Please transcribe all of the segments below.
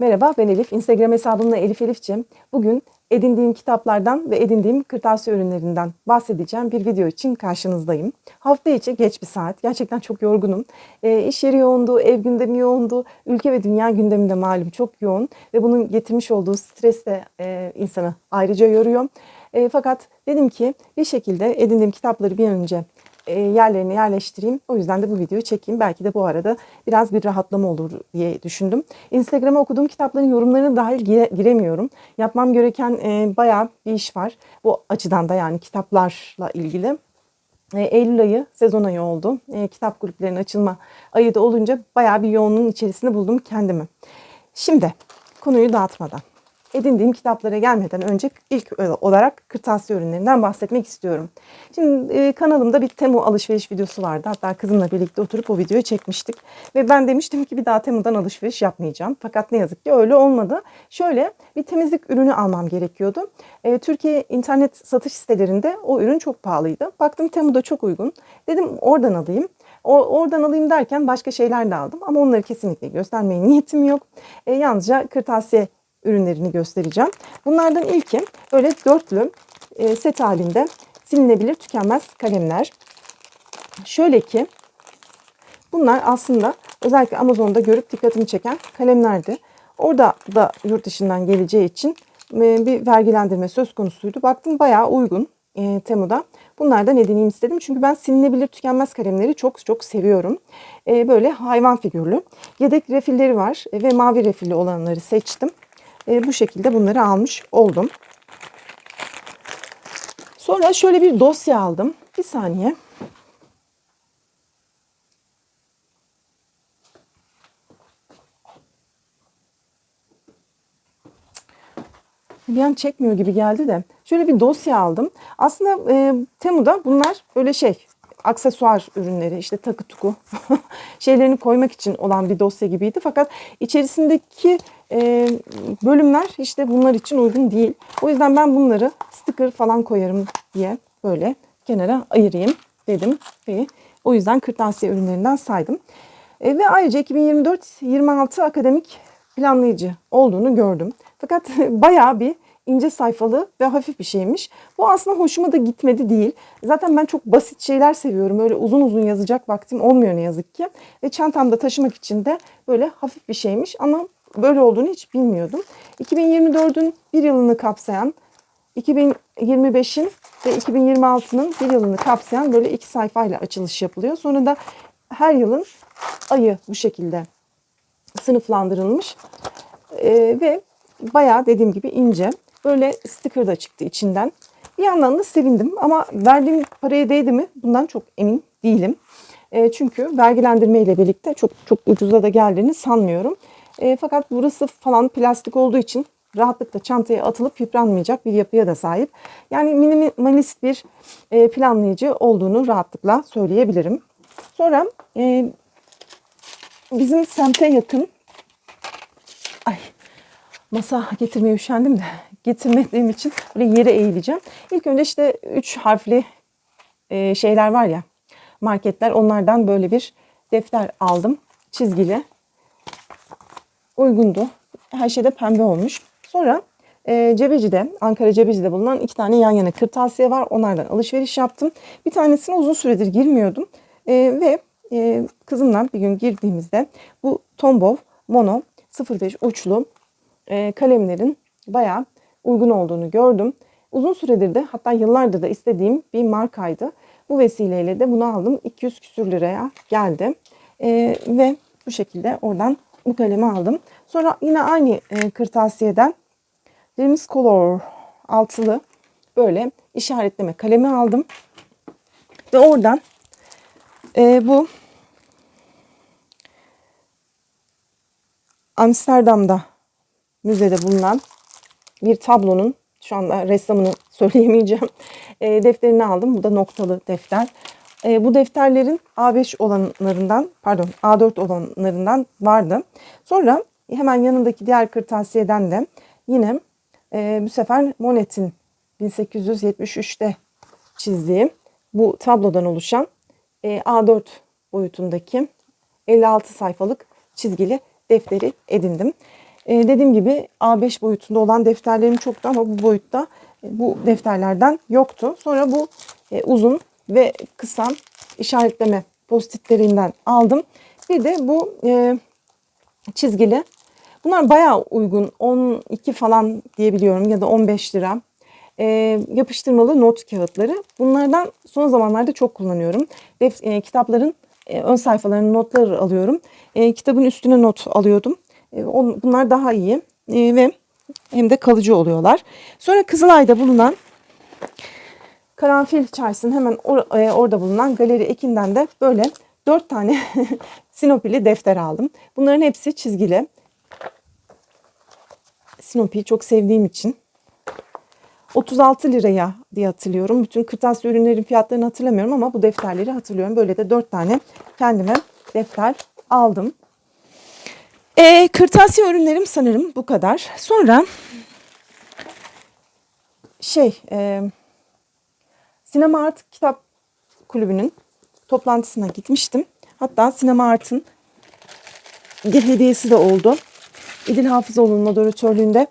Merhaba ben Elif. Instagram hesabımla Elif Elifçim. Bugün edindiğim kitaplardan ve edindiğim kırtasiye ürünlerinden bahsedeceğim bir video için karşınızdayım. Hafta içi geç bir saat. Gerçekten çok yorgunum. E, iş yeri yoğundu, ev gündemi yoğundu. Ülke ve dünya gündemi de malum çok yoğun. Ve bunun getirmiş olduğu stres de e, insanı ayrıca yoruyor. E, fakat dedim ki bir şekilde edindiğim kitapları bir an önce yerlerine yerleştireyim. O yüzden de bu videoyu çekeyim. Belki de bu arada biraz bir rahatlama olur diye düşündüm. Instagram'a okuduğum kitapların yorumlarına dahil gire, giremiyorum. Yapmam gereken e, bayağı bir iş var. Bu açıdan da yani kitaplarla ilgili. E, Eylül ayı sezon ayı oldu. E, kitap gruplarının açılma ayı da olunca bayağı bir yoğunluğun içerisinde buldum kendimi. Şimdi konuyu dağıtmadan edindiğim kitaplara gelmeden önce ilk olarak kırtasiye ürünlerinden bahsetmek istiyorum. Şimdi e, kanalımda bir Temu alışveriş videosu vardı. Hatta kızımla birlikte oturup o videoyu çekmiştik. Ve ben demiştim ki bir daha Temu'dan alışveriş yapmayacağım. Fakat ne yazık ki öyle olmadı. Şöyle bir temizlik ürünü almam gerekiyordu. E, Türkiye internet satış sitelerinde o ürün çok pahalıydı. Baktım Temu'da çok uygun. Dedim oradan alayım. O, oradan alayım derken başka şeyler de aldım ama onları kesinlikle göstermeye niyetim yok. E, yalnızca kırtasiye ürünlerini göstereceğim. Bunlardan ilki böyle dörtlü e, set halinde silinebilir tükenmez kalemler. Şöyle ki bunlar aslında özellikle Amazon'da görüp dikkatimi çeken kalemlerdi. Orada da yurt dışından geleceği için e, bir vergilendirme söz konusuydu. Baktım bayağı uygun e, Temu'da. Bunlardan edineyim istedim. Çünkü ben silinebilir tükenmez kalemleri çok çok seviyorum. E, böyle hayvan figürlü. Yedek refilleri var e, ve mavi refilli olanları seçtim. E, bu şekilde bunları almış oldum. Sonra şöyle bir dosya aldım. Bir saniye. Bir an çekmiyor gibi geldi de. Şöyle bir dosya aldım. Aslında e, Temu'da bunlar böyle şey aksesuar ürünleri işte takı tuku şeylerini koymak için olan bir dosya gibiydi. Fakat içerisindeki e, bölümler işte bunlar için uygun değil. O yüzden ben bunları sticker falan koyarım diye böyle kenara ayırayım dedim ve o yüzden kırtasiye ürünlerinden saydım. E, ve ayrıca 2024-26 akademik planlayıcı olduğunu gördüm. Fakat bayağı bir ince sayfalı ve hafif bir şeymiş. Bu aslında hoşuma da gitmedi değil. Zaten ben çok basit şeyler seviyorum. Öyle uzun uzun yazacak vaktim olmuyor ne yazık ki. Ve çantamda taşımak için de böyle hafif bir şeymiş ama böyle olduğunu hiç bilmiyordum. 2024'ün bir yılını kapsayan 2025'in ve 2026'nın bir yılını kapsayan böyle iki sayfayla açılış yapılıyor. Sonra da her yılın ayı bu şekilde sınıflandırılmış. Ee, ve bayağı dediğim gibi ince. Böyle sticker da çıktı içinden. Bir yandan da sevindim ama verdiğim paraya değdi mi bundan çok emin değilim. E, çünkü vergilendirme ile birlikte çok çok ucuza da geldiğini sanmıyorum. E, fakat burası falan plastik olduğu için rahatlıkla çantaya atılıp yıpranmayacak bir yapıya da sahip. Yani minimalist bir e, planlayıcı olduğunu rahatlıkla söyleyebilirim. Sonra e, bizim semte yakın ay masa getirmeye üşendim de getirmediğim için böyle yere eğileceğim. İlk önce işte üç harfli e, şeyler var ya marketler onlardan böyle bir defter aldım. Çizgili. Uygundu. Her şeyde pembe olmuş. Sonra e, Cebeci'de, Ankara Cebeci'de bulunan iki tane yan yana kırtasiye var. Onlardan alışveriş yaptım. Bir tanesine uzun süredir girmiyordum. E, ve e, kızımla bir gün girdiğimizde bu Tombov Mono 05 uçlu e, kalemlerin bayağı uygun olduğunu gördüm. Uzun süredir de hatta yıllardır da istediğim bir markaydı. Bu vesileyle de bunu aldım. 200 küsür liraya geldi. E, ve bu şekilde oradan bu kalemi aldım. Sonra yine aynı e, kırtasiyeden Dreams Color altılı böyle işaretleme kalemi aldım. Ve oradan e, bu Amsterdam'da müzede bulunan bir tablonun şu anda ressamını söyleyemeyeceğim e, defterini aldım. Bu da noktalı defter. E, bu defterlerin A5 olanlarından pardon A4 olanlarından vardı. Sonra hemen yanındaki diğer kırtasiyeden de yine e, bu sefer Monet'in 1873'te çizdiği bu tablodan oluşan e, A4 boyutundaki 56 sayfalık çizgili defteri edindim. E, dediğim gibi A5 boyutunda olan defterlerim çoktu ama bu boyutta e, bu defterlerden yoktu. Sonra bu e, uzun ve kısa işaretleme postitlerinden aldım. Bir de bu e, çizgili. Bunlar bayağı uygun. 12 falan diyebiliyorum ya da 15 lira. E, yapıştırmalı not kağıtları. Bunlardan son zamanlarda çok kullanıyorum. Def, e, kitapların e, ön sayfalarının notları alıyorum. E, kitabın üstüne not alıyordum. E, bunlar daha iyi e, ve hem de kalıcı oluyorlar. Sonra Kızılay'da bulunan Karanfil Çarşısı'nın hemen or- e, orada bulunan Galeri Ekin'den de böyle dört tane sinopili defter aldım. Bunların hepsi çizgili. Sinopi'yi çok sevdiğim için 36 liraya diye hatırlıyorum. Bütün kırtasiye ürünlerin fiyatlarını hatırlamıyorum ama bu defterleri hatırlıyorum. Böyle de 4 tane kendime defter aldım. E, kırtasiye ürünlerim sanırım bu kadar. Sonra şey e, Sinema Art Kitap Kulübü'nün toplantısına gitmiştim. Hatta Sinema Art'ın bir hediyesi de oldu. İdil Hafızoğlu'nun moderatörlüğünde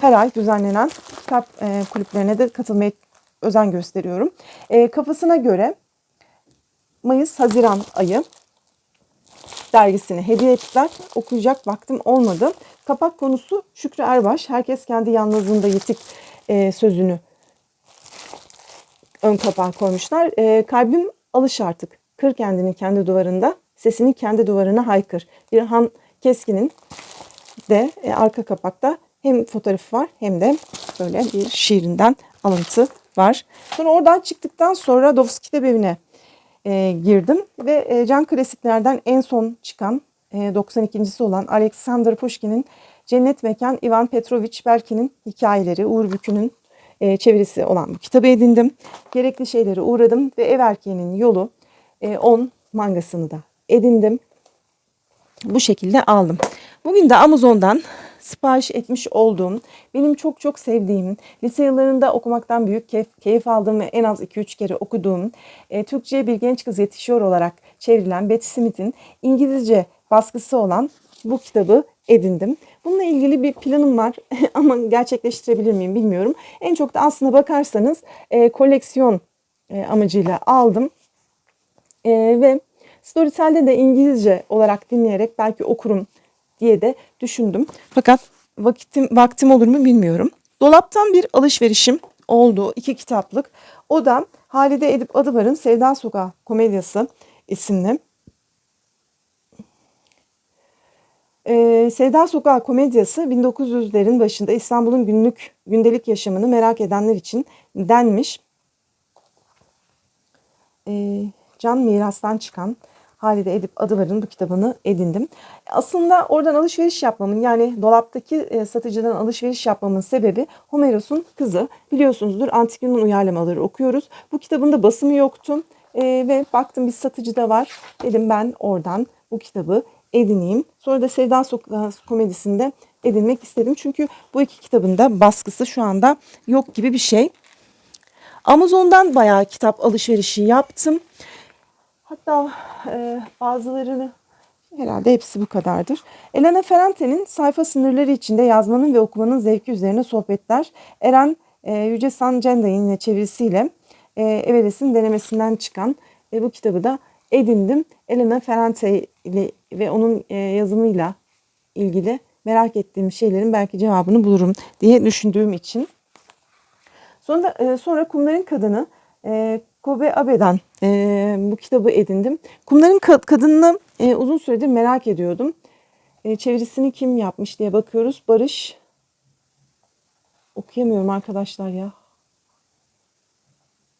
her ay düzenlenen kitap e, kulüplerine de katılmaya özen gösteriyorum. E, kafasına göre Mayıs-Haziran ayı dergisini hediye ettiler. Okuyacak vaktim olmadı. Kapak konusu Şükrü Erbaş. Herkes kendi yalnızlığında yetik e, sözünü ön kapağa koymuşlar. E, kalbim alış artık. Kır kendini kendi duvarında. Sesini kendi duvarına haykır. Bir Han Keskin'in de e, arka kapakta hem fotoğrafı var hem de böyle bir şiirinden alıntı var. Sonra oradan çıktıktan sonra Dovs Kitap Evi'ne e, girdim ve e, Can Klasikler'den en son çıkan e, 92.si olan Alexander Pushkin'in Cennet Mekan Ivan Petrovich Belkin'in hikayeleri, Uğur Bükü'nün e, çevirisi olan bu kitabı edindim. Gerekli şeyleri uğradım ve Ev Erkeğinin Yolu 10 mangasını da edindim. Bu şekilde aldım. Bugün de Amazon'dan sipariş etmiş olduğum, benim çok çok sevdiğim, lise yıllarında okumaktan büyük keyif, keyif aldığım ve en az 2-3 kere okuduğum, e, Türkçe'ye bir genç kız yetişiyor olarak çevrilen Betty Smith'in İngilizce baskısı olan bu kitabı edindim. Bununla ilgili bir planım var ama gerçekleştirebilir miyim bilmiyorum. En çok da aslına bakarsanız e, koleksiyon e, amacıyla aldım. E, ve Storytel'de de İngilizce olarak dinleyerek belki okurum diye de düşündüm. Fakat vakitim, vaktim olur mu bilmiyorum. Dolaptan bir alışverişim oldu. iki kitaplık. O da Halide Edip Adıvar'ın Sevda Sokağı Komedyası isimli. Ee, Sevda Sokağı Komedyası 1900'lerin başında İstanbul'un günlük gündelik yaşamını merak edenler için denmiş. Ee, Can Miras'tan çıkan Halide Edip Adıvar'ın bu kitabını edindim. Aslında oradan alışveriş yapmamın yani dolaptaki e, satıcıdan alışveriş yapmamın sebebi Homeros'un kızı. Biliyorsunuzdur Antik Yunan uyarlamaları okuyoruz. Bu kitabın da basımı yoktu e, ve baktım bir satıcıda var. Dedim ben oradan bu kitabı edineyim. Sonra da Sevda Sokağı komedisinde edinmek istedim. Çünkü bu iki kitabın da baskısı şu anda yok gibi bir şey. Amazon'dan bayağı kitap alışverişi yaptım. Hatta e, bazılarını herhalde hepsi bu kadardır. Elena Ferrante'nin sayfa sınırları içinde yazmanın ve okumanın zevki üzerine sohbetler. Eren e, Yüce Sancenda'nın çevirisiyle e, Everest'in denemesinden çıkan e, bu kitabı da edindim. Elena Ferrante ile ve onun e, yazımıyla ilgili merak ettiğim şeylerin belki cevabını bulurum diye düşündüğüm için. Sonra, e, sonra Kumların Kadını e, Kobe Abe'den e, bu kitabı edindim. Kumların Ka- Kadınını e, uzun süredir merak ediyordum. E, çevirisini kim yapmış diye bakıyoruz. Barış okuyamıyorum arkadaşlar ya.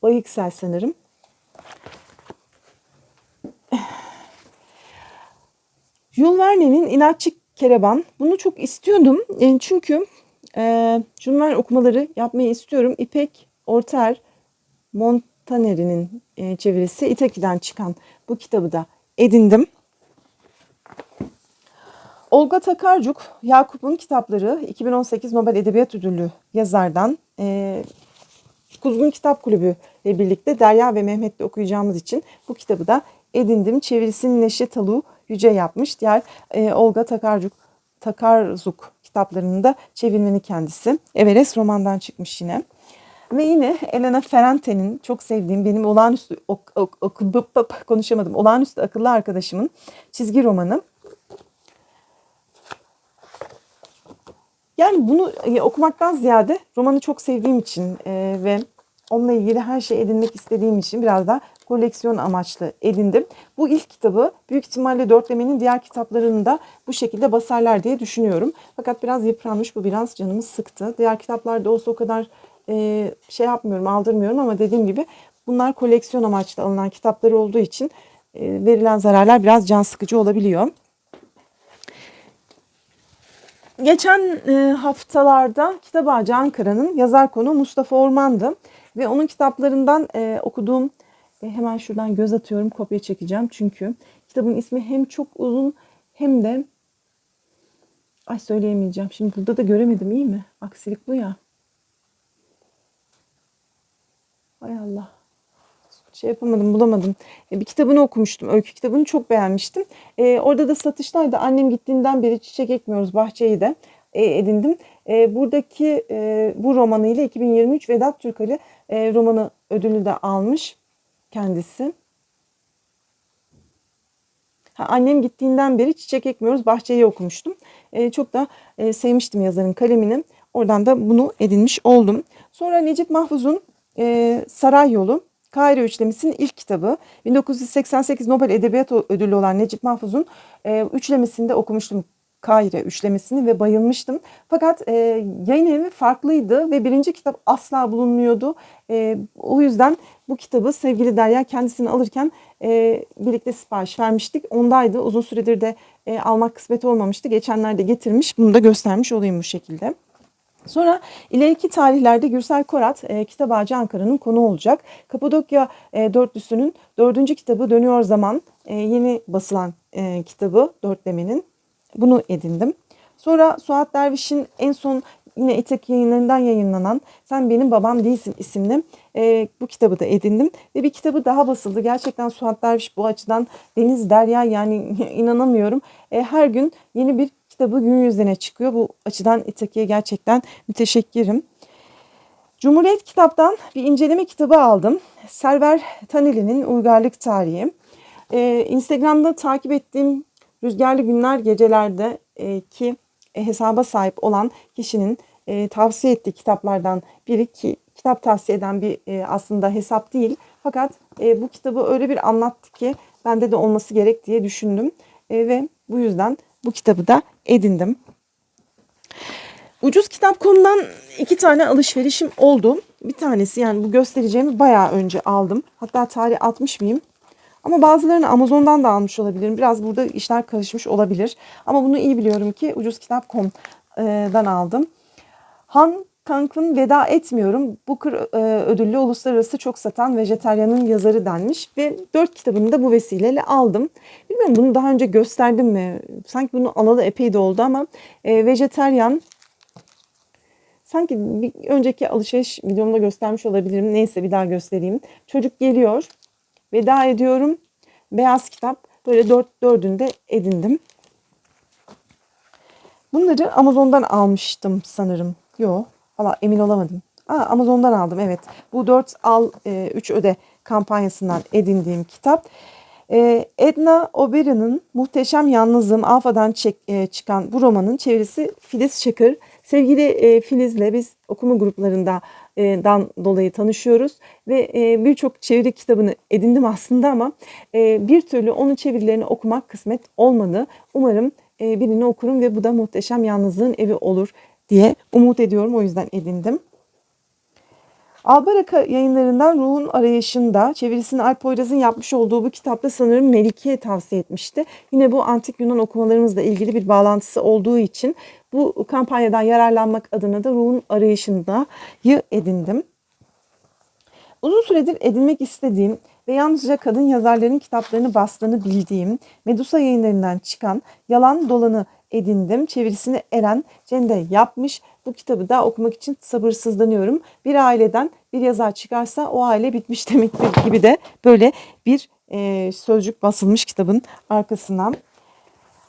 Bayıksel sanırım. Jules Verne'nin İnatçı Kereban. Bunu çok istiyordum. E, çünkü e, Jules Verne okumaları yapmayı istiyorum. İpek Orter Montaner'in e, çevirisi İtaki'den çıkan bu kitabı da edindim. Olga Takarcuk, Yakup'un kitapları 2018 Nobel Edebiyat Ödüllü yazardan e, Kuzgun Kitap Kulübü ile birlikte Derya ve Mehmet'le okuyacağımız için bu kitabı da edindim. Çevirisini Neşe Talu Yüce yapmış. Diğer e, Olga Takarcuk Takarzuk kitaplarının da çevirmeni kendisi. Everest romandan çıkmış yine. Ve yine Elena Ferrante'nin çok sevdiğim benim olağanüstü ok, ok, ok, bıp, bıp, konuşamadım. Olağanüstü akıllı arkadaşımın çizgi romanı. Yani bunu e, okumaktan ziyade romanı çok sevdiğim için e, ve onunla ilgili her şey edinmek istediğim için biraz da koleksiyon amaçlı edindim. Bu ilk kitabı büyük ihtimalle dörtlemenin diğer kitaplarını da bu şekilde basarlar diye düşünüyorum. Fakat biraz yıpranmış bu biraz canımı sıktı. Diğer kitaplarda olsa o kadar e, şey yapmıyorum aldırmıyorum ama dediğim gibi bunlar koleksiyon amaçlı alınan kitapları olduğu için e, verilen zararlar biraz can sıkıcı olabiliyor. Geçen e, haftalarda Kitap Ağacı Ankara'nın yazar konu Mustafa Orman'dı. Ve onun kitaplarından e, okuduğum, e, hemen şuradan göz atıyorum kopya çekeceğim. Çünkü kitabın ismi hem çok uzun hem de, ay söyleyemeyeceğim. Şimdi burada da göremedim iyi mi? Aksilik bu ya. Hay Allah şey yapamadım bulamadım. E, bir kitabını okumuştum. Öykü kitabını çok beğenmiştim. E, orada da satıştaydı. Annem gittiğinden beri çiçek ekmiyoruz bahçeyi de e, edindim. E, buradaki e, bu romanıyla 2023 Vedat Türkali e, romanı ödülü de almış kendisi. Ha, annem gittiğinden beri çiçek ekmiyoruz bahçeyi okumuştum. E, çok da e, sevmiştim yazarın kalemini. Oradan da bunu edinmiş oldum. Sonra Necip Mahfuz'un e, Saray Yolu Kahire Üçlemesi'nin ilk kitabı 1988 Nobel Edebiyat Ödülü olan Necip Mahfuz'un e, üçlemesinde okumuştum. Kahire üçlemesini ve bayılmıştım. Fakat e, yayın evi farklıydı ve birinci kitap asla bulunmuyordu. E, o yüzden bu kitabı sevgili Derya kendisini alırken e, birlikte sipariş vermiştik. Ondaydı. Uzun süredir de e, almak kısmet olmamıştı. Geçenlerde getirmiş. Bunu da göstermiş olayım bu şekilde. Sonra ileriki tarihlerde Gürsel Korat e, Kitap Ağacı Ankara'nın konu olacak. Kapadokya e, Dörtlüsü'nün dördüncü kitabı Dönüyor Zaman e, yeni basılan e, kitabı dörtlemenin. Bunu edindim. Sonra Suat Derviş'in en son yine İtek yayınlarından yayınlanan Sen Benim Babam Değilsin isimli e, bu kitabı da edindim. Ve bir kitabı daha basıldı. Gerçekten Suat Derviş bu açıdan Deniz Derya yani inanamıyorum. E, her gün yeni bir kitabı gün yüzüne çıkıyor. Bu açıdan İtaki'ye gerçekten müteşekkirim. Cumhuriyet Kitap'tan bir inceleme kitabı aldım. Server Taneli'nin Uygarlık Tarihi. Ee, Instagram'da takip ettiğim Rüzgarlı Günler Gecelerde e, ki e, hesaba sahip olan kişinin e, tavsiye ettiği kitaplardan biri ki kitap tavsiye eden bir e, aslında hesap değil. Fakat e, bu kitabı öyle bir anlattı ki bende de olması gerek diye düşündüm. E, ve bu yüzden bu kitabı da edindim. Ucuz kitap konudan iki tane alışverişim oldu. Bir tanesi yani bu göstereceğimi bayağı önce aldım. Hatta tarih atmış mıyım? Ama bazılarını Amazon'dan da almış olabilirim. Biraz burada işler karışmış olabilir. Ama bunu iyi biliyorum ki ucuz kitap.com'dan aldım. Han Kank'ın Veda Etmiyorum Booker e, ödüllü uluslararası çok satan vejeteryanın yazarı denmiş ve dört kitabını da bu vesileyle aldım. Bilmiyorum bunu daha önce gösterdim mi? Sanki bunu alalı epey de oldu ama e, vejeteryan sanki bir önceki alışveriş videomda göstermiş olabilirim. Neyse bir daha göstereyim. Çocuk geliyor. Veda ediyorum. Beyaz kitap. Böyle dört, dördünü de edindim. Bunları Amazon'dan almıştım sanırım. Yok. Valla emin olamadım. Aa, Amazon'dan aldım evet. Bu 4 al 3 e, öde kampanyasından edindiğim kitap. E, Edna Obera'nın Muhteşem Yalnızlığım Alfa'dan çek, e, çıkan bu romanın çevirisi Filiz Çakır. Sevgili Filiz'le biz okuma gruplarından e, dolayı tanışıyoruz ve birçok çeviri kitabını edindim aslında ama bir türlü onun çevirilerini okumak kısmet olmadı. Umarım birini okurum ve bu da Muhteşem Yalnızlığın evi olur diye umut ediyorum. O yüzden edindim. Albaraka yayınlarından Ruhun Arayışı'nda çevirisini Alp Poyraz'ın yapmış olduğu bu kitapta sanırım Melike tavsiye etmişti. Yine bu antik Yunan okumalarımızla ilgili bir bağlantısı olduğu için bu kampanyadan yararlanmak adına da Ruhun Arayışı'nda'yı edindim. Uzun süredir edinmek istediğim ve yalnızca kadın yazarların kitaplarını bastığını bildiğim Medusa yayınlarından çıkan Yalan Dolanı edindim. Çevirisini Eren Cende yapmış. Bu kitabı da okumak için sabırsızlanıyorum. Bir aileden bir yazar çıkarsa o aile bitmiş demektir gibi de böyle bir e, sözcük basılmış kitabın arkasından.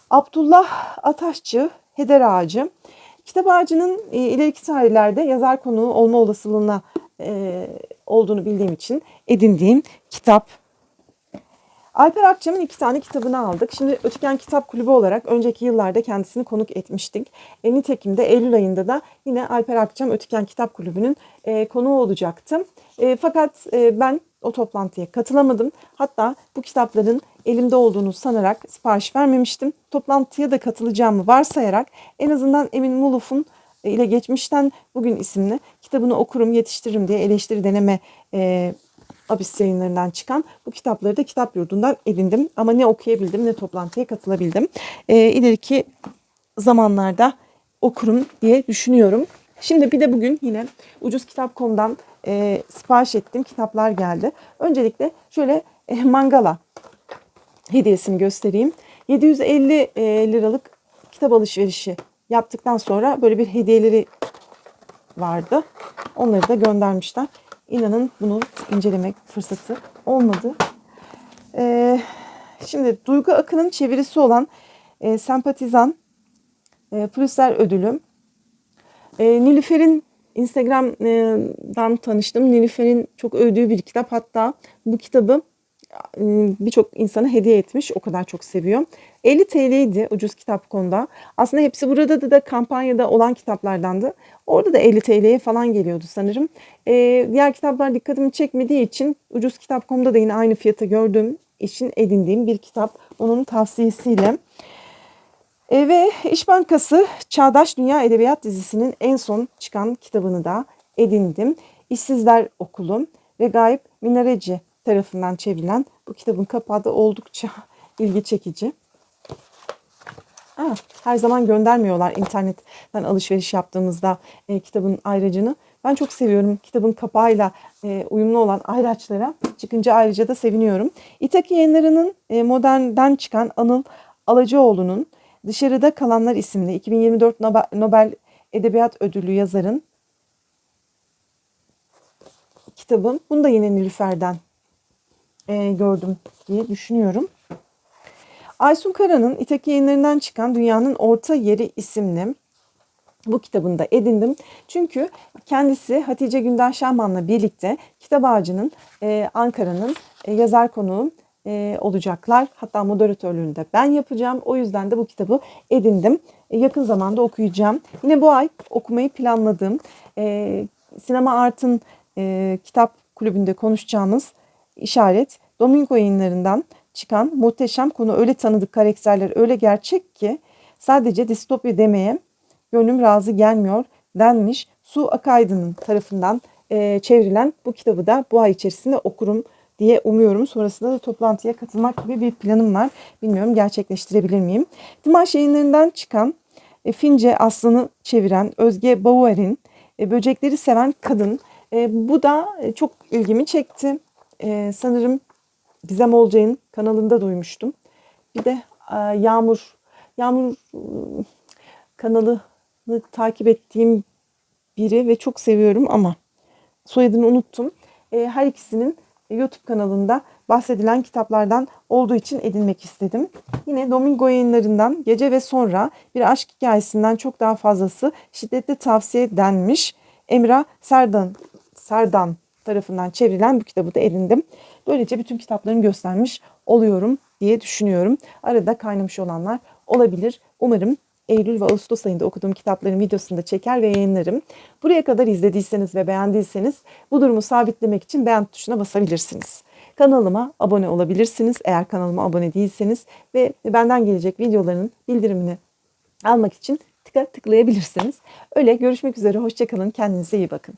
Abdullah Ataşçı Heder Ağacı. Kitap ağacının e, ileriki tarihlerde yazar konuğu olma olasılığına e, olduğunu bildiğim için edindiğim kitap. Alper Akçam'ın iki tane kitabını aldık. Şimdi Ötüken Kitap Kulübü olarak önceki yıllarda kendisini konuk etmiştik. E, nitekim de Eylül ayında da yine Alper Akçam Ötüken Kitap Kulübü'nün e, konuğu olacaktı. E, fakat e, ben o toplantıya katılamadım. Hatta bu kitapların elimde olduğunu sanarak sipariş vermemiştim. Toplantıya da katılacağımı varsayarak en azından Emin Muluf'un e, ile geçmişten bugün isimli kitabını okurum yetiştiririm diye eleştiri deneme e, Abis yayınlarından çıkan bu kitapları da kitap yurdundan edindim. Ama ne okuyabildim ne toplantıya katılabildim. E, ileriki zamanlarda okurum diye düşünüyorum. Şimdi bir de bugün yine ucuzkitap.com'dan e, sipariş ettiğim kitaplar geldi. Öncelikle şöyle e, Mangala hediyesini göstereyim. 750 e, liralık kitap alışverişi yaptıktan sonra böyle bir hediyeleri vardı. Onları da göndermişler. İnanın bunu incelemek fırsatı olmadı. Ee, şimdi Duygu Akın'ın çevirisi olan e, Sempatizan e, Pulitzer ödülü. E, Nilüfer'in Instagram'dan tanıştım. Nilüfer'in çok övdüğü bir kitap. Hatta bu kitabı birçok insana hediye etmiş. O kadar çok seviyor. 50 TL'ydi ucuz kitap konuda. Aslında hepsi burada da, da kampanyada olan kitaplardandı. Orada da 50 TL'ye falan geliyordu sanırım. Ee, diğer kitaplar dikkatimi çekmediği için ucuz kitap.com'da da yine aynı fiyata gördüğüm için edindiğim bir kitap. Onun tavsiyesiyle. E, ve İş Bankası Çağdaş Dünya Edebiyat dizisinin en son çıkan kitabını da edindim. İşsizler Okulu ve Gayip Minareci tarafından çevrilen bu kitabın kapağı da oldukça ilgi çekici. Aa, her zaman göndermiyorlar internetten alışveriş yaptığımızda e, kitabın ayracını. Ben çok seviyorum kitabın kapağıyla e, uyumlu olan ayraçlara. Çıkınca ayrıca da seviniyorum. İtaki yayınlarının e, modernden çıkan Anıl Alacıoğlu'nun Dışarıda Kalanlar isimli 2024 Nobel, Edebiyat Ödülü yazarın kitabım. Bunu da yine Nilüfer'den e, gördüm diye düşünüyorum. Aysun Kara'nın İtaki yayınlarından çıkan Dünyanın Orta Yeri isimli bu kitabını da edindim. Çünkü kendisi Hatice Gündar Şahman'la birlikte Kitap Ağacı'nın e, Ankara'nın e, yazar konuğu e, olacaklar. Hatta moderatörlüğünü de ben yapacağım. O yüzden de bu kitabı edindim. E, yakın zamanda okuyacağım. Yine bu ay okumayı planladığım e, Sinema Art'ın e, kitap kulübünde konuşacağımız işaret Domingo yayınlarından çıkan muhteşem konu öyle tanıdık karakterler öyle gerçek ki sadece distopya demeye gönlüm razı gelmiyor denmiş. Su Akaydın'ın tarafından e, çevrilen bu kitabı da bu ay içerisinde okurum diye umuyorum. Sonrasında da toplantıya katılmak gibi bir planım var. Bilmiyorum gerçekleştirebilir miyim? Dimaş yayınlarından çıkan e, Fince aslını çeviren Özge Bauer'in e, Böcekleri Seven Kadın. E, bu da e, çok ilgimi çekti. E, sanırım Gizem Olcay'ın kanalında duymuştum. Bir de e, Yağmur, Yağmur e, kanalını takip ettiğim biri ve çok seviyorum ama soyadını unuttum. E, her ikisinin YouTube kanalında bahsedilen kitaplardan olduğu için edinmek istedim. Yine Domingo yayınlarından Gece ve Sonra bir aşk hikayesinden çok daha fazlası şiddetli tavsiye denmiş. Emrah Serdan, Serdan tarafından çevrilen bu kitabı da edindim. Böylece bütün kitaplarını göstermiş oluyorum diye düşünüyorum. Arada kaynamış olanlar olabilir. Umarım Eylül ve Ağustos ayında okuduğum kitapların videosunu da çeker ve yayınlarım. Buraya kadar izlediyseniz ve beğendiyseniz bu durumu sabitlemek için beğen tuşuna basabilirsiniz. Kanalıma abone olabilirsiniz eğer kanalıma abone değilseniz ve benden gelecek videoların bildirimini almak için tıka tıklayabilirsiniz. Öyle görüşmek üzere hoşçakalın kendinize iyi bakın.